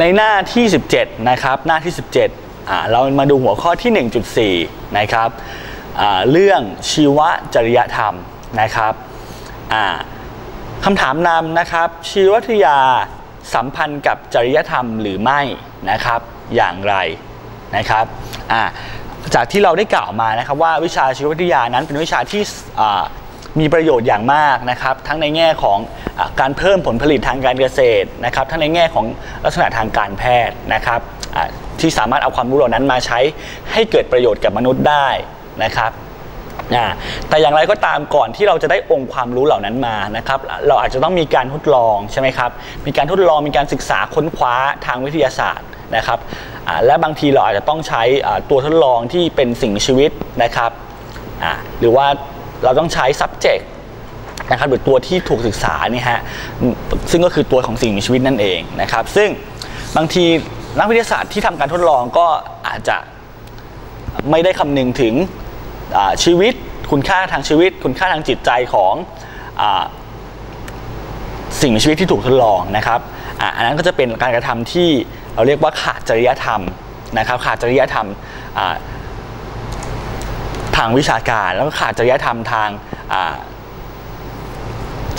ในหน้าที่ 17 นะครับ หน้าที่ 17อ่าเรามาดูหัวข้อที่ 1.4 นะครับอ่าเรื่องชีวจริยธรรมนะครับอ่าคำถามนำนะครับ ชีววิทยาสัมพันธ์กับจริยธรรมหรือไม่นะครับ อย่างไรนะครับอ่าจากที่เราได้กล่าวมานะครับว่าวิชาชีววิทยานั้นเป็นวิชาที่ มีประโยชน์อย่างมากนะครับ ทั้งในแง่ของอการเพิ่มผลผลิตทางการเกษตรนะครับ ทั้งในแง่ของลักษณะทางการแพทย์นะครับที่สามารถเอาความรู้เหล่านั้นมาใช้ให้เกิดประโยชน์กับมนุษย์ได้นะครับแต่อย่างไรก็ตามก่อนที่เราจะได้องค์ความรู้เหล่านั้นมานะครับ เราอาจจะต้องมีการทดลองใช่ไหมครับ มีการทดลองมีการศึกษาค้นคว้าทางวิทยาศาสตร์นะครับและบางทีเราอาจจะต้องใช้ตัวทดลองที่เป็นสิ่งมีชีวิตนะครับหรือว่า เราต้องใช้ subject นะครับหรือตัวที่ถูกศึกษานี่ฮะซึ่งก็คือตัวของสิ่งมีชีวิตนั่นเองนะครับ ซึ่งบางทีนักวิทยาศาสตร์ที่ทำการทดลองก็อาจจะไม่ได้คำนึงถึงชีวิต คุณค่าทางชีวิต คุณค่าทางจิตใจของอสิ่งมีชีวิตที่ถูกทดลองนะครับอ,อันนั้นก็จะเป็นการกระทำที่เราเรียกว่าขาดจริยธรรมนะครับขาดจริยธรรม ทางวิชาการ แล้วก็ขาดจริยธรรมทาง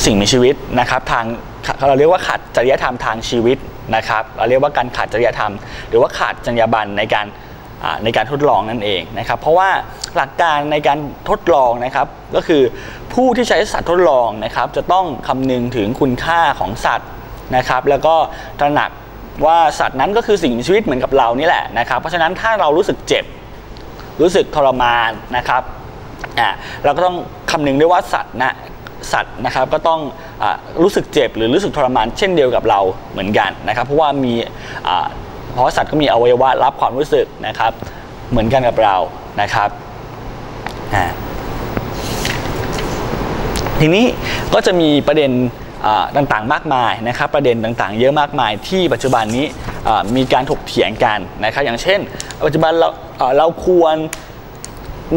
สิ่งมีชีวิตนะครับทางเราเรียกว่าขาดจริยธรรมทางชีวิตนะครับเราเรียกว่าการขาดจริยธรรม หรือว่าขาดจรรยาบรรณในการในการทดลองนั่นเองนะครับ เพราะว่าหลักการในการทดลองนะครับ ก็คือผู้ที่ใช้สัตว์ทดลองนะครับ จะต้องคำนึงถึงคุณค่าของสัตว์นะครับ แล้วก็ตระหนักว่าสัตว์นั้นก็คือสิ่งมีชีวิตเหมือนกับเรานี่แหละนะครับ เพราะฉะนั้นถ้าเรารู้สึกเจ็บ รู้สึกทรมานนะครับอ่าเราก็ต้องคำนึงด้วยว่าสัตว์นะสัตว์นะครับก็ต้องอรู้สึกเจ็บหรือรู้สึกทรมานเช่นเดียวกับเราเหมือนกันนะครับ เพราะว่ามีเพราะสัตว์ก็มีอวัยวะรับความรู้สึกนะครับ เหมือนกันกับเรานะครับทีนี้ก็จะมีประเด็นต่างๆ มากมายนะครับ ประเด็นต่างๆ เยอะมากมายที่ปัจจุบันนี้มีการถกเถียงกันนะครับ อย่างเช่น ปัจจุบันเราเราควร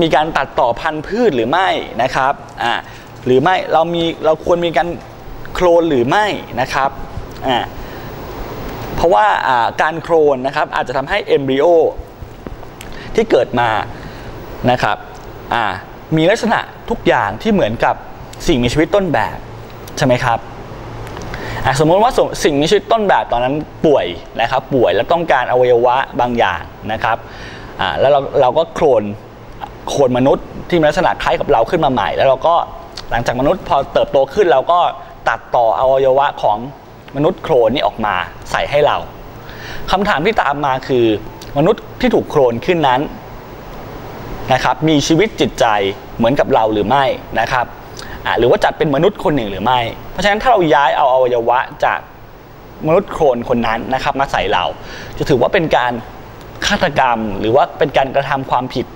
มีการตัดต่อพันธุ์พืชหรือไม่นะครับอ่าหรือไม่เรามีเราควรมีการโคลนหรือไม่นะครับอ่าเพราะว่าการโคลนนะครับอาจจะทำให้เอมบริโอที่เกิดมานะครับอ่ามีลักษณะทุกอย่างที่เหมือนกับสิ่งมีชีวิตต้นแบบใช่ไหมครับสมมติว่าสสิ่งมีชีวิตต้นแบบตอนนั้นป่วยนะครับป่วยแล้วต้องการอวัยวะบางอย่างนะครับ อ่าแล้วเราเราก็โคลนโคลนมนุษย์ที่มีลักษณะคล้ายกับเราขึ้นมาใหม่ แล้วเราก็หลังจากมนุษย์พอเติบโตขึ้นเราก็ตัดต่ออวัยวะของมนุษย์โคลนนี่ออกมาใส่ให้เราคำถามที่ตามมาคือ มนุษย์ที่ถูกโคลนขึ้นนั้นนะครับมีชีวิตจิตใจเหมือนกับเราหรือไม่นะครับหรือว่าจัดเป็นมนุษย์คนหนึ่งหรือไม่ เพราะฉะนั้นถ้าเราย้ายเอาอวัยวะจากมนุษย์โคลนคนนั้นนะครับมาใส่เรา จะถือว่าเป็นการ ฆาตกรรม หรือว่าเป็นการกระทำความผิด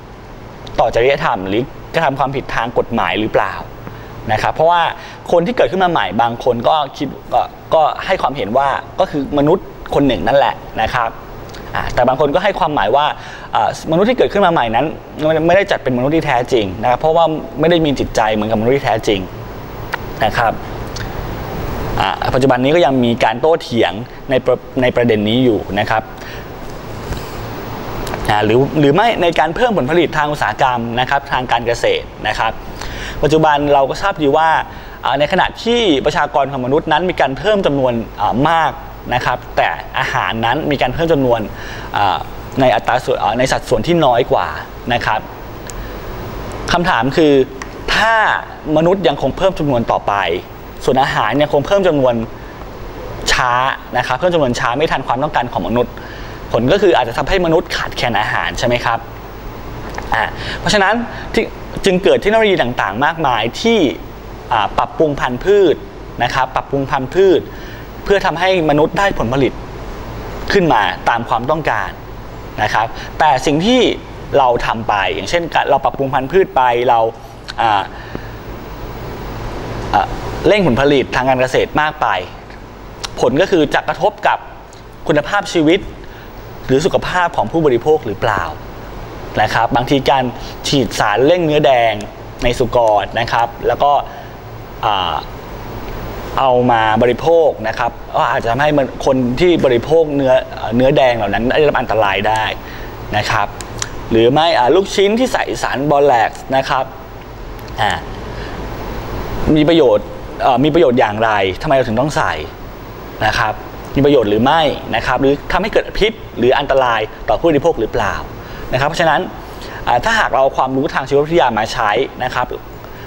ต่อจริยธรรม หรือกระทำความผิดทางกฎหมายหรือเปล่านะครับเพราะว่าคนที่เกิดขึ้นมาใหม่บางคนก็คิดก็ก็ให้ความเห็นว่าก็คือมนุษย์คนหนึ่งนั่นแหละนะครับแต่บางคนก็ให้ความหมายว่ามนุษย์ที่เกิดขึ้นมาใหม่นั้น ไม่ได้จัดเป็นมนุษย์ที่แท้จริงนะครับเพราะว่าไม่ได้มีจิตใจเหมือนกับมนุษย์ที่แท้จริงนะครับปัจจุบันนี้ก็ยังมีการโต้เถียงในในประเด็นนี้อยู่นะครับ อ่าหรือหรือไม่ในการเพิ่มผลผลิตทางอุตสาหกรรมนะครับทางการเกษตรนะครับ ปัจจุบันเราก็ทราบดีว่าในขณะที่ประชากรของมนุษย์นั้นมีการเพิ่มจำนวนมากนะครับ แต่อาหารนั้นมีการเพิ่มจำนวนในอัตราส่วนในสัดส่วนที่น้อยกว่านะครับคำถามคือถ้ามนุษย์ยังคงเพิ่มจำนวนต่อไป ส่วนอาหารยังคงเพิ่มจำนวนช้านะครับเพิ่มจำนวนช้าไม่ทันความต้องการของมนุษย์ ผลก็คืออาจจะทำให้มนุษย์ขาดแคลนอาหารใช่ไหมครับอ่าเพราะฉะนั้นจึงเกิดเทคโนโลยีต่างๆ มากมายที่ปรับปรุงพันธุ์พืชนะครับปรับปรุงพันธุ์พืช เพื่อทำให้มนุษย์ได้ผลผลิตขึ้นมาตามความต้องการนะครับ แต่สิ่งที่เราทำไปอย่างเช่น เราปรับปรุงพันธุ์พืชไปเราเร่งผลผลิตทางการเกษตรมากไป ผลก็คือจะกระทบกับคุณภาพชีวิต หรือสุขภาพของผู้บริโภคหรือเปล่านะครับ บางทีการฉีดสารเร่งเนื้อแดงในสุกรนะครับ แล้วก็เอามาบริโภคนะครับก็อาจจะทำให้คนที่บริโภคเนื้อเนื้อแดงเหล่านั้นได้รับอันตรายได้นะครับ หรือไม่ลูกชิ้นที่ใส่สารบอลแลกซ์นะครับมีประโยชน์มีประโยชน์อย่างไรทำไมเราถึงต้องใส่นะครับ มีประโยชน์หรือไม่นะครับหรือทำให้เกิดพิษหรืออันตรายต่อผู้บริโภคหรือเปล่านะครับ เพราะฉะนั้นถ้าหากเราเอาความรู้ทางชีววิทยามาใช้นะครับ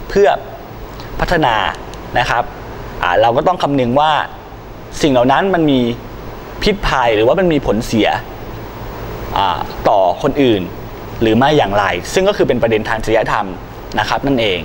เพื่อพัฒนานะครับเราก็ต้องคำนึงว่าสิ่งเหล่านั้นมันมีพิษภัยหรือว่ามันมีผลเสียต่อคนอื่น หรือไม่อย่างไร ซึ่งก็คือเป็นประเด็นทางจริยธรรมนะครับนั่นเอง